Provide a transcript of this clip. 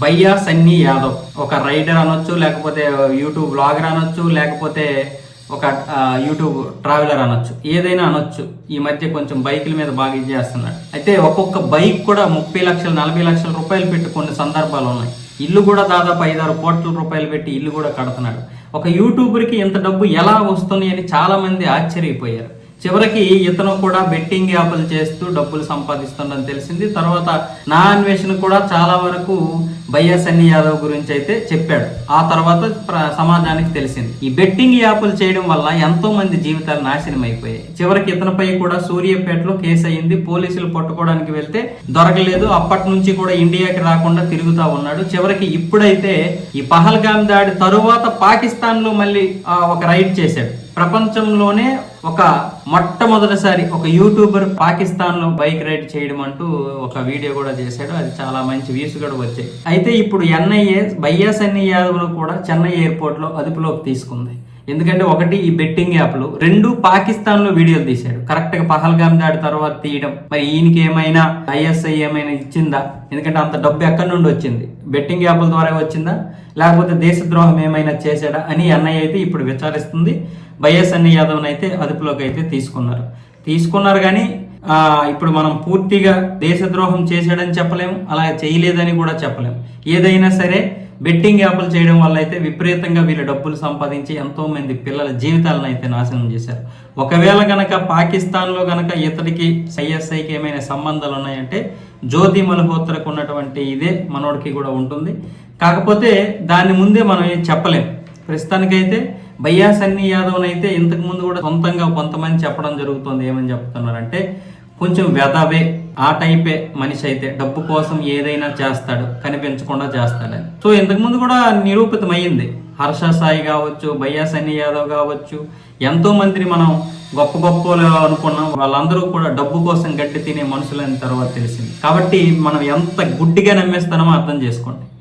భయ్యా సన్నీ యాదవ్. ఒక రైడర్ అనొచ్చు లేకపోతే యూట్యూబ్ బ్లాగర్ అనొచ్చు లేకపోతే ఒక యూట్యూబ్ ట్రావెలర్ అనొచ్చు. ఏదైనా అనొచ్చు. ఈ మధ్య కొంచెం బైకుల మీద బాగా ఇది చేస్తున్నాడు అయితే ఒక్కొక్క బైక్ కూడా ముప్పై లక్షలు నలభై లక్షల రూపాయలు పెట్టి కొన్ని సందర్భాలు ఉన్నాయి. ఇల్లు కూడా దాదాపు ఐదారు కోట్ల రూపాయలు పెట్టి ఇల్లు కూడా కడుతున్నాడు ఒక యూట్యూబర్కి ఇంత డబ్బు ఎలా వస్తుంది అని చాలా మంది ఆశ్చర్యపోయారు. చివరికి ఇతను కూడా బెట్టింగ్ యాప్లు చేస్తూ డబ్బులు సంపాదిస్తుండని తెలిసింది. తర్వాత నా అన్వేషణ కూడా చాలా వరకు భయ్యా సన్నీ యాదవ్ గురించి అయితే చెప్పాడు. ఆ తర్వాత ప్ర- సమాజానికి తెలిసింది. ఈ బెట్టింగ్ యాప్లు చేయడం వల్ల ఎంతో మంది జీవితాలు నాశనం అయిపోయాయి. చివరికి ఇతనిపై కూడా సూర్యాపేటలో కేసు అయింది. పోలీసులు పట్టుకోవడానికి వెళ్తే దొరకలేదు. అప్పటి నుంచి కూడా ఇండియాకి రాకుండా తిరుగుతా ఉన్నాడు. చివరికి ఇప్పుడైతే ఈ పహల్గామ్ దాడి తరువాత పాకిస్తాన్లో మళ్ళీ ఒక రైడ్ చేశాడు. ప్రపంచంలోనే ఒక మొట్టమొదటిసారి ఒక యూట్యూబర్ పాకిస్తాన్లో బైక్ రైడ్ చేయడం అంటూ ఒక వీడియో కూడా చేశాడు. అది చాలా మంచి వ్యూస్ కూడా వచ్చాయి. అయితే ఇప్పుడు ఎన్ఐఏ బయ్యా సన్నీ యాదవ్ కూడా చెన్నై ఎయిర్పోర్ట్లో అదుపులోకి తీసుకుంది. ఎందుకంటే ఒకటి ఈ బెట్టింగ్ యాప్లు. రెండు పాకిస్తాన్లో వీడియోలు తీశాడు. కరెక్ట్గా పహల్గామ్ దాడి తర్వాత తీయడం. మరి ఈయనకి ఏమైనా ఐఎస్ఐ ఏమైనా ఇచ్చిందా? ఎందుకంటే అంత డబ్బు ఎక్కడి నుండి వచ్చింది? బెట్టింగ్ యాప్ల ద్వారా వచ్చిందా? లేకపోతే దేశద్రోహం ఏమైనా చేశాడా అని అన్నయ్య అయితే ఇప్పుడు విచారిస్తుంది. వైఎస్ యాదవ్ని అయితే అదుపులోకి అయితే తీసుకున్నారు. తీసుకున్నారు కానీ ఇప్పుడు మనం పూర్తిగా దేశద్రోహం చేశాడని చెప్పలేము అలా చేయలేదని కూడా చెప్పలేము. ఏదైనా సరే బెట్టింగ్ యాప్లు చేయడం వల్ల అయితే విపరీతంగా వీళ్ళు డబ్బులు సంపాదించి ఎంతో మంది పిల్లల జీవితాలను అయితే నాశనం చేశారు. ఒకవేళ గనక పాకిస్తాన్లో గనక ఇతడికి ఐఎస్ఐకి ఏమైనా సంబంధాలు ఉన్నాయంటే జ్యోతి మల్హోత్రకు ఉన్నటువంటి ఇదే మనోడికి కూడా ఉంటుంది. కాకపోతే దాని ముందే మనం ఏం చెప్పలేం. ప్రస్తుతానికైతే భయ్యా సన్నీ యాదవ్ అయితే ఇంతకు ముందు కూడా సొంతంగా కొంతమంది చెప్పడం జరుగుతుంది. ఏమని చెప్తున్నారంటే కొంచెం వెదవే ఆ టైపే మనిషి అయితే డబ్బు కోసం ఏదైనా చేస్తాడు కనిపించకుండా చేస్తాడని సో ఇంతకు ముందు కూడా నిరూపితమైంది హర్ష సాయి కావచ్చు భయ్యా సన్నీ యాదవ్ కావచ్చు ఎంతో మందిని మనం గొప్ప గొప్ప అనుకున్నాం. వాళ్ళందరూ కూడా డబ్బు కోసం గడ్డి తినే మనుషులని తర్వాత తెలిసింది. కాబట్టి మనం ఎంత గుడ్డిగా నమ్మేస్తామో అర్థం చేసుకోండి.